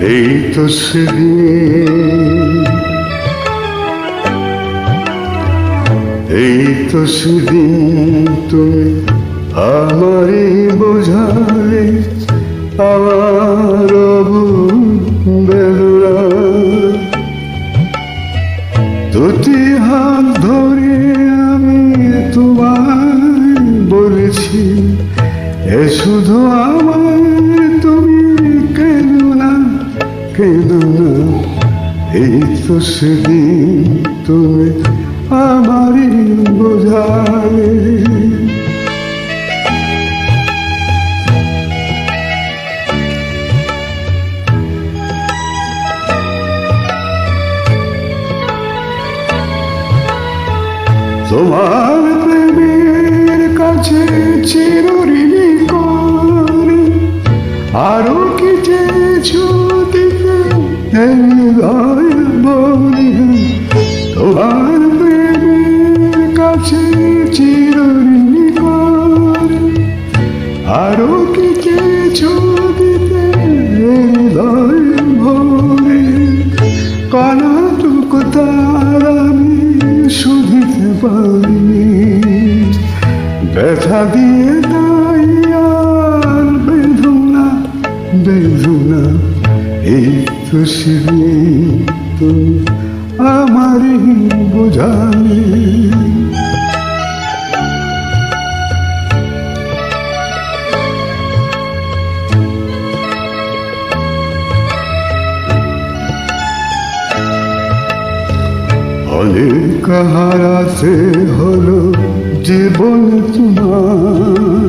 এই তো এই তো তুমি আমারই বোঝালে আমার বেদনা দুটি হাত ধরে আমি তোমায় বলেছি, এ শুধু আমার কেন না এই তো সেদিন তুমি আমারই বোঝালে। তোমার প্রেমের কাছে চিরঋণী করে, আরও কি চেয়েছো তোমার প্রেমের কাছে চিরঋণী করে আরও কি চেয়েছো দিতে হৃদয় ভরে আমি শুধিতে পারিনি ব্যথা দিয়ে তাই আর বেদনা বেদনা এই তো তুমি আমারই বোঝালে। অনেক হারাতে হলো জীবন তোমার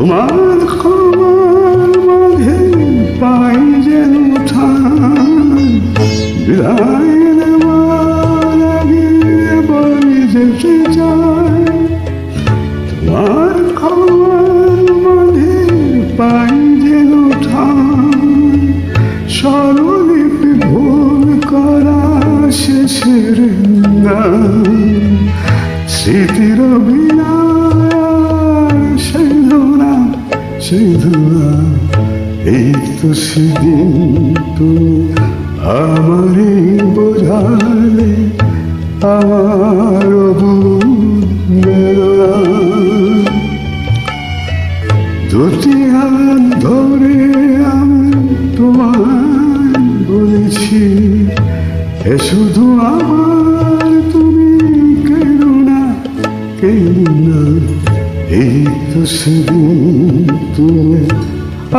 তোমার ক্ষমার মাঝে পাই যেন বিদায় নেওয়ার আগে বলে যেতে চাই তোমার ক্ষমার মাঝে পাই যেন ঠাঁই ভুল করা শেষের গান। স্মৃতির বিনাশ সেই ধরা এই তো সেদিন তুমি আমারই বোঝালে আমার দুটি হাত ধরে আমি তোমায় বলেছি, এ শুধু আমার তুমি কেন না কেন না এই তো সেদিন তুমি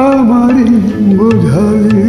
আমারই বোঝালে।